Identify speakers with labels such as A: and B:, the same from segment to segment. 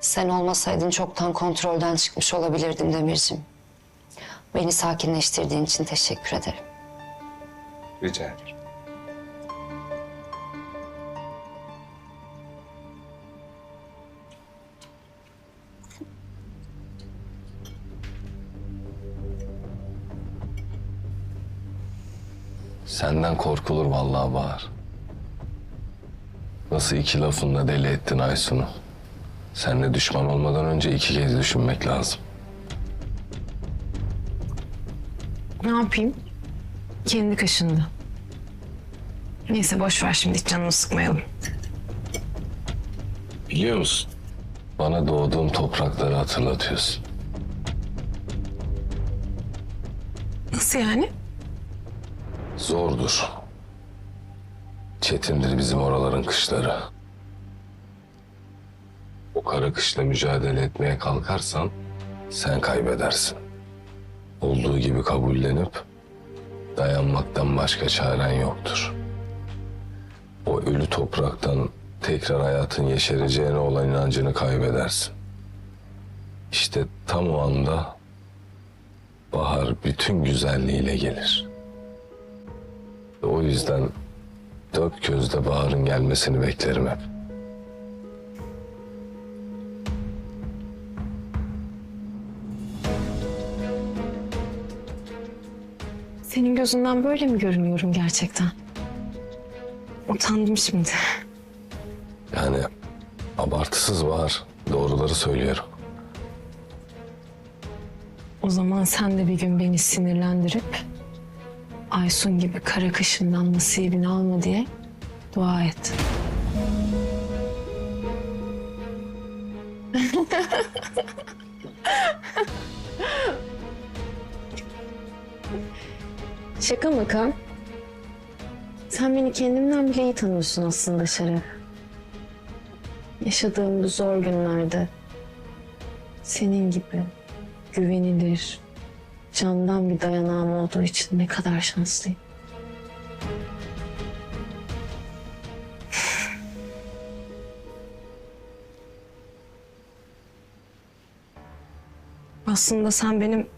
A: Sen olmasaydın çoktan kontrolden çıkmış olabilirdim Demircim. Beni sakinleştirdiğin için teşekkür ederim.
B: Rica ederim.
C: Senden korkulur vallahi Bahar. Nasıl iki lafınla deli ettin Aysun'u? Seninle düşman olmadan önce iki kez düşünmek lazım.
D: Ne yapayım? Kendi kaşındı. Neyse boş ver şimdi hiç canını sıkmayalım.
C: Biliyor musun? Bana doğduğum toprakları hatırlatıyorsun.
D: Nasıl yani?
C: Zordur. Çetindir bizim oraların kışları. O kara kışla mücadele etmeye kalkarsan sen kaybedersin. Olduğu gibi kabullenip dayanmaktan başka çaren yoktur. O ölü topraktan tekrar hayatın yeşereceğine olan inancını kaybedersin. İşte tam o anda bahar bütün güzelliğiyle gelir. O yüzden dört gözle baharın gelmesini beklerim hep.
D: Senin gözünden böyle mi görünüyorum gerçekten? Utandım şimdi.
C: Yani abartısız bahar. Doğruları söylüyorum.
D: O zaman sen de bir gün beni sinirlendirip Aysun gibi kara kışından nasibini alma diye dua et. Şaka maka. Sen beni kendimden bile iyi tanıyorsun aslında Şeref. Yaşadığım bu zor günlerde senin gibi güvenilir, candan bir dayanağım olduğu için ne kadar şanslıyım. Aslında sen benim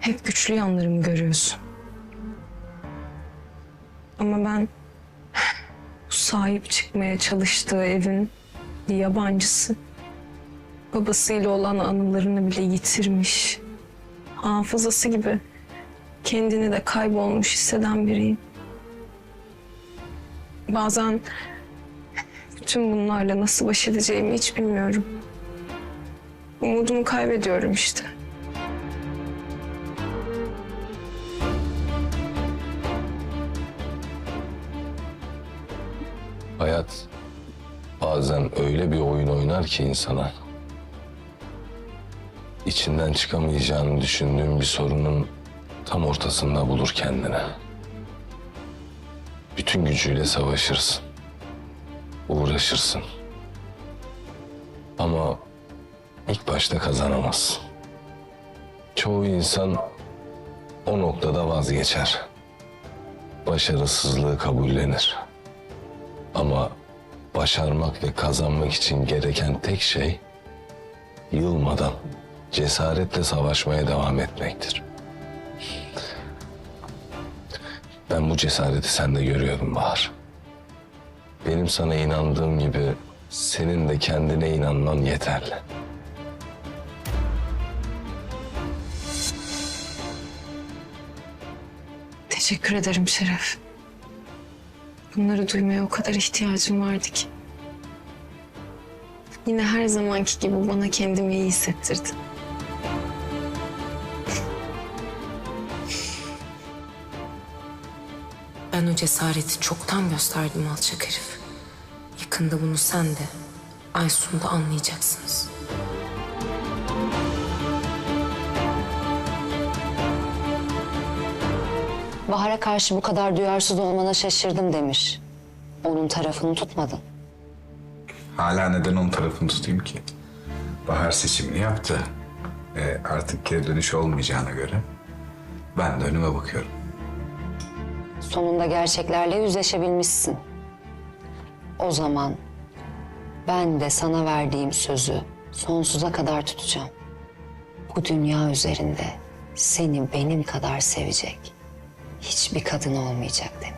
D: hep güçlü yanlarımı görüyorsun. Ama ben bu sahip çıkmaya çalıştığı evin bir yabancısı. Babasıyla olan anılarını bile yitirmiş. Hafızası gibi kendini de kaybolmuş hisseden biriyim. Bazen bütün bunlarla nasıl baş edeceğimi hiç bilmiyorum. Umudumu kaybediyorum işte.
C: Bazen öyle bir oyun oynar ki insana. İçinden çıkamayacağını düşündüğün bir sorunun tam ortasında bulur kendini. Bütün gücüyle savaşırsın. Uğraşırsın. Ama ilk başta kazanamazsın. Çoğu insan o noktada vazgeçer. Başarısızlığı kabullenir. Ama başarmak ve kazanmak için gereken tek şey yılmadan cesaretle savaşmaya devam etmektir. Ben bu cesareti sende görüyordum Bahar. Benim sana inandığım gibi senin de kendine inanman yeterli.
D: Teşekkür ederim Şeref. Bunları duymaya o kadar ihtiyacım vardı ki. Yine her zamanki gibi bana kendimi iyi hissettirdin.
E: Ben o cesareti çoktan gösterdim alçak herif. Yakında bunu sen de Aysun da anlayacaksınız.
A: Bahar'a karşı bu kadar duyarsız olmana şaşırdım Demir. Onun tarafını tutmadın.
B: Hala neden onun tarafını tutayım ki? Bahar seçimini yaptı. E, artık geri dönüş olmayacağına göre ben de önüme bakıyorum.
A: Sonunda gerçeklerle yüzleşebilmişsin. O zaman ben de sana verdiğim sözü Sonsuza kadar tutacağım. Bu dünya üzerinde seni benim kadar sevecek hiçbir kadın olmayacak Demir.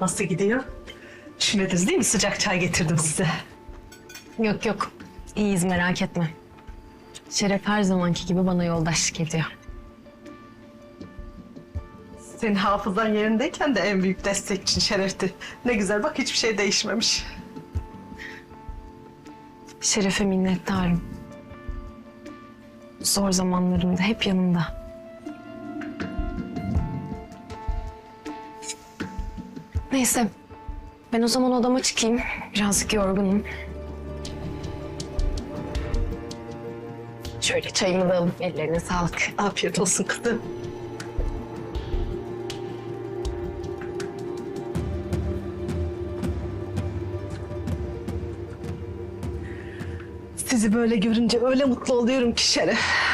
F: Nasıl gidiyor? Üşümediniz değil mi? Sıcak çay getirdim size.
D: Yok yok. İyiyiz merak etme. Şeref her zamanki gibi bana yoldaşlık ediyor.
F: Senin hafızan yerindeyken de en büyük destekçin Şeref'ti. Ne güzel bak hiçbir şey değişmemiş.
D: Şeref'e minnettarım. Zor zamanlarımda hep yanımda. Neyse. Ben o zaman odama çıkayım. Birazcık yorgunum. Şöyle çayımı da alıp ellerine sağlık.
F: Afiyet olsun kızım. Sizi böyle görünce öyle mutlu oluyorum ki Şeref.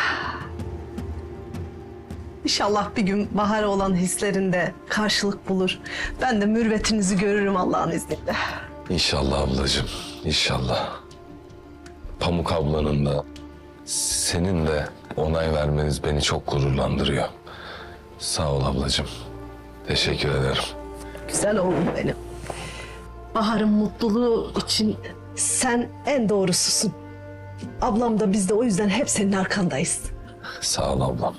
F: İnşallah bir gün Bahar'a olan hislerinde karşılık bulur. Ben de mürvetinizi görürüm Allah'ın izniyle.
C: İnşallah ablacığım, inşallah. Pamuk ablanın da senin de onay vermeniz beni çok gururlandırıyor. Sağ ol ablacığım. Teşekkür ederim.
F: Güzel oğlum benim. Bahar'ın mutluluğu için sen en doğrususun. Ablam da biz de o yüzden hep senin arkandayız.
C: Sağ ol ablam.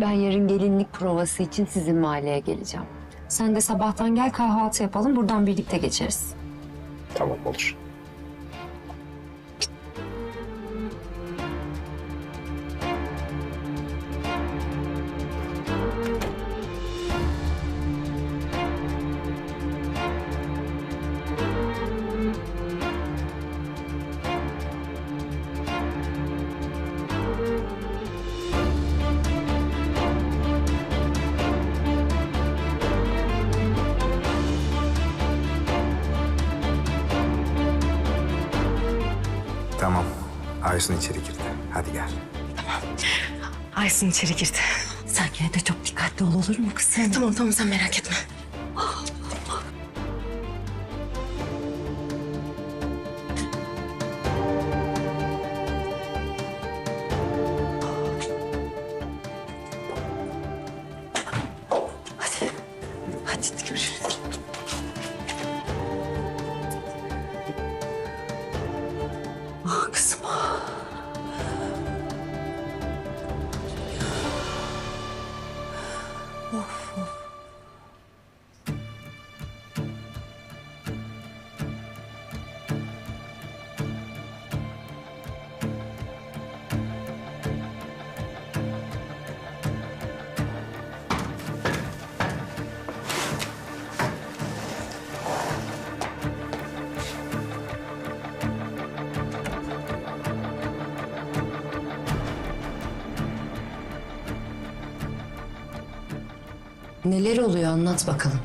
A: Ben yarın gelinlik provası için sizin mahalleye geleceğim. Sen de sabahtan gel kahvaltı yapalım buradan birlikte geçeriz.
C: Tamam olur.
B: Aysun içeri girdi. Hadi gel.
E: Aysun içeri girdi.
A: Sen yine de çok dikkatli ol olur mu kızım?
E: Tamam tamam sen merak etme.
A: Neler oluyor anlat bakalım.